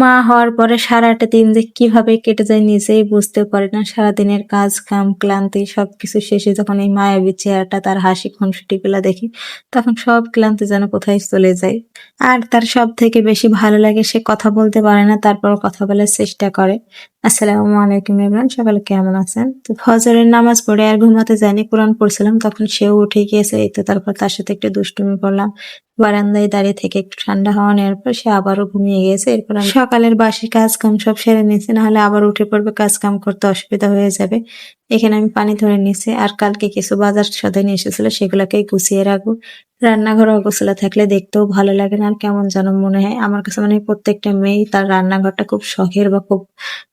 মা হওয়ার পরে সারাটা দিন যে কীভাবে কেটে যায় নিজেই বুঝতে পারে না। সারাদিনের কাজ, কাম, ক্লান্তি সবকিছু শেষে যখন এই মায়াবী চেহারাটা, তার হাসি, খুনসুটি গুলা দেখি, তখন সব ক্লান্তি যেন কোথায় চলে যায়। আর তার সব থেকে বেশি ভালো লাগে সে কথা বলতে পারে না তারপর কথা বলার চেষ্টা করে। আসসালামু আলাইকুম ইমরান সকালে কেমন আছেন? তো ফজরের নামাজ পড়ে আর ঘুমাতে জানি কোরআন পড়ছিলাম, তখন সেও উঠে গিয়েছে, এই তো তারপর তার সাথে একটু দুষ্টুমি করলাম। বারান্দায় দাঁড়িয়ে থেকে একটু ঠান্ডা হওয়া নেওয়ার পর সে আবারও ঘুমিয়ে গেছে এরপর সকালের বাসি কাজ কাম সব সেরে নিয়েছি, নাহলে আবার উঠে পড়বে কাজ কাম করতে অসুবিধা হয়ে যাবে। এখানে আমি পানি ধরে নিয়েছি। আর কালকে কিছু বাজার সদাই নিয়ে এসেছিল সেগুলোকে গুছিয়ে রাখব। রান্নাঘর অগোছলা থাকলে দেখতেও ভালো লাগে না, আর কেমন যেন মনে হয়। আমার কাছে মানে প্রত্যেকটা মেয়ে তার রান্নাঘরটা খুব শখের বা খুব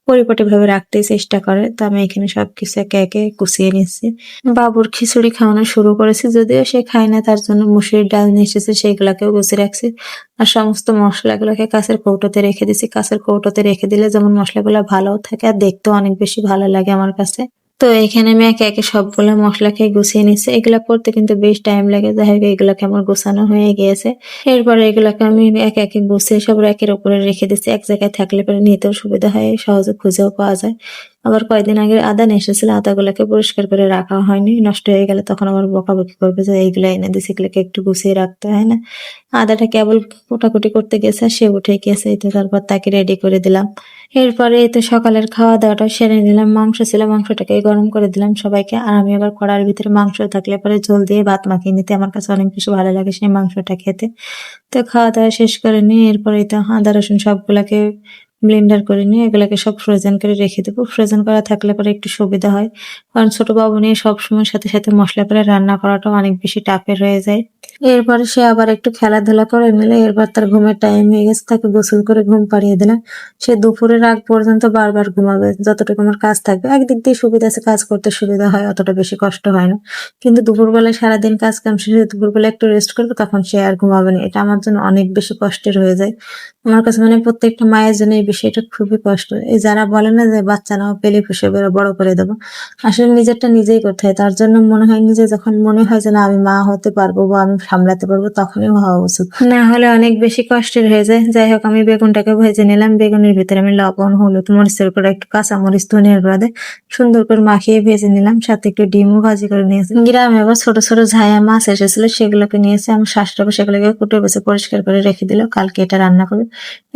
পরিপাটি ভাবে রাখতে চেষ্টা করে। তো আমি এখানে সবকিছু একে একে গুছিয়ে নিচ্ছি বাবুর খিচুড়ি খাওয়ানো শুরু করেছি, যদিও সে খায় না, তার জন্য মুসুরির ডাল নিয়ে এসেছে, সেগুলাকেও গুছিয়ে রাখছি। আর সমস্ত মশলাগুলোকে কাছের কৌটোতে রেখে দিছি কাছের কৌটোতে রেখে দিলে যেমন মশলাগুলো ভালো থাকে, আর দেখতেও অনেক বেশি ভালো লাগে আমার কাছে। তো এখানে আমি একে একে সবগুলো মশলাকে গুছিয়ে নিচ্ছি এগুলা করতে কিন্তু বেশ টাইম লাগে। যাই হোক, এগুলাকে আমার গুছানো হয়ে গিয়েছে। এরপরে এগুলাকে আমি একে একে গুছিয়ে সব একের উপরে রেখে দিচ্ছি এক জায়গায় থাকলে পরে নিতেও সুবিধা হয়, সহজে খুঁজেও পাওয়া যায়। আবার কয়েকদিন আগে আদা নিয়ে এসেছিল আদাগুলোকে পরিষ্কার করে রাখা হয়নি, নষ্ট হয়ে গেলে তখন আবার বকাবকি করবে যে, এইগুলো এনে দিছি এগুলোকে একটু গুছিয়ে রাখতে, হয় না? আদাটা কেবল কোটাকুটি করতে গেছে, সে উঠে গেছে, এই তো তারপর তাকে রেডি করে দিলাম। এরপরে তো সকালের খাওয়া দাওয়াটা সেরে নিলাম, মাংস ছিল, মাংসটাকে গরম করে দিলাম সবাইকে, আর আমি আবার কড়ার ভিতরে মাংস থাকলে পরে ঝোল দিয়ে ভাত মাখিয়ে নিতে, আমার কাছে অনেক বেশি ভালো লাগে সেই মাংসটা খেতে। তো খাওয়া দাওয়া শেষ করে নিয়ে এরপরে তো আদা, রসুন সবগুলাকে ব্লেন্ডার করে নিয়ে এগুলাকে সব ফ্রোজেন করে রেখে দেবো। ফ্রোজেন করা থাকলে পরে একটু সুবিধা হয়। কারণ ছোট বাবু নিয়ে সবসময় সাথে সাথে মশলা করে রান্না করাটা অনেক বেশি টাফের হয়ে যায়। এরপরে সে আবার একটু খেলাধুলা করে নিলে এরপর তার ঘুমের টাইম হয়ে গেছে, তাকে গোসল করে ঘুম পাড়িয়ে দিলাম। সে দুপুরের আগ পর্যন্ত বারবার ঘুমাবে, যতটুকু আমার কাজ থাকবে। একদিক দিয়ে সুবিধা আছে, কাজ করতে সুবিধা হয়, অতটা বেশি কষ্ট হয় না। কিন্তু দুপুরবেলায় সারাদিন কাজ কাম শেষে দুপুরবেলা একটু রেস্ট করবে, তখন সে আর ঘুমাবে না। এটা আমার জন্য অনেক বেশি কষ্টের হয়ে যায়। আমার কাছে মানে প্রত্যেকটা মায়ের জন্য এই বিষয়টা খুবই কষ্ট। এই যারা বলে না যে বাচ্চা নাও, পেলে বেরো, বড় করে দেবো, আসলে নিজেরটা নিজেই করতে হয়। তার জন্য মনে হয় নিজে যখন মনে হয় যে না, আমি মা হতে পারব বা সামলাতে পারব, তখনই হওয়া উচিত। না হলে অনেক বেশি কষ্টের হয়ে যায়। যাই হোক, আমি বেগুনটাকে ভেজে নিলাম। বেগুনের ভিতরে আমি লবণ, হলুদ, মরিচের উপরে একটু কাঁচা মরিচ ধনিয়ার গুঁড়া দিয়ে সুন্দর করে মাখিয়ে ভেজে নিলাম। সাথে একটু ডিমও ভাজি করে নিয়েছি। গ্রামে আবার ছোট ছোট ঝায়া মাছ এসেছিল, সেগুলোকে নিয়েছে। আমার শাশুড়ি সেগুলোকে কুটে বেছে পরিষ্কার করে রেখে দিল। কালকে এটা রান্না করবে।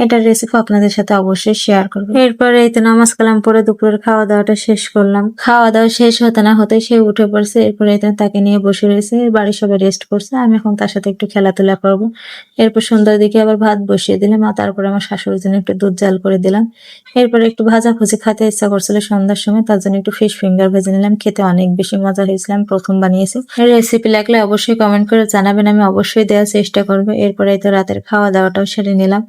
এটার রেসিপি আপনাদের সাথে অবশ্যই শেয়ার করব। এরপরে এই তো নামাজ কালাম পরে দুপুরের খাওয়া দাওয়াটা শেষ করলাম। খাওয়া দাওয়া শেষ হতে না হতে সে উঠে পড়ছে। এরপরে তাকে নিয়ে বসে রয়েছে। বাড়ির সবাই রেস্ট করছে। আমি এখন তার সাথে একটু খেলাধুলা করব। এরপর সন্ধ্যার দিকে আবার ভাত বসিয়ে দিলাম, আর তারপরে আমার শাশুড়ির জন্য একটু দুধ জাল করে দিলাম। এরপরে একটু ভাজা ভুজি খেতে ইচ্ছা করছিল সন্ধ্যার সময়, তার জন্য একটু ফিশ ফিঙ্গার ভেজে নিলাম। খেতে অনেক বেশি মজা হয়েছিল আমি প্রথম বানিয়েছি। রেসিপি লাগলে অবশ্যই কমেন্ট করে জানাবেন, আমি অবশ্যই দেওয়ার চেষ্টা করব। এরপরে তো রাতের খাওয়া দাওয়াটাও সেরে নিলাম।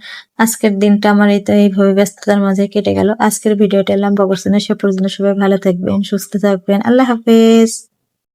আজকের দিনটা আমার এই তো এইভাবে ব্যস্ততার মাঝে কেটে গেল। আজকের ভিডিওটা এলাম বগরসনের সে পর্যন্ত সবাই ভালো থাকবেন, সুস্থ থাকবেন। আল্লাহ হাফেজ।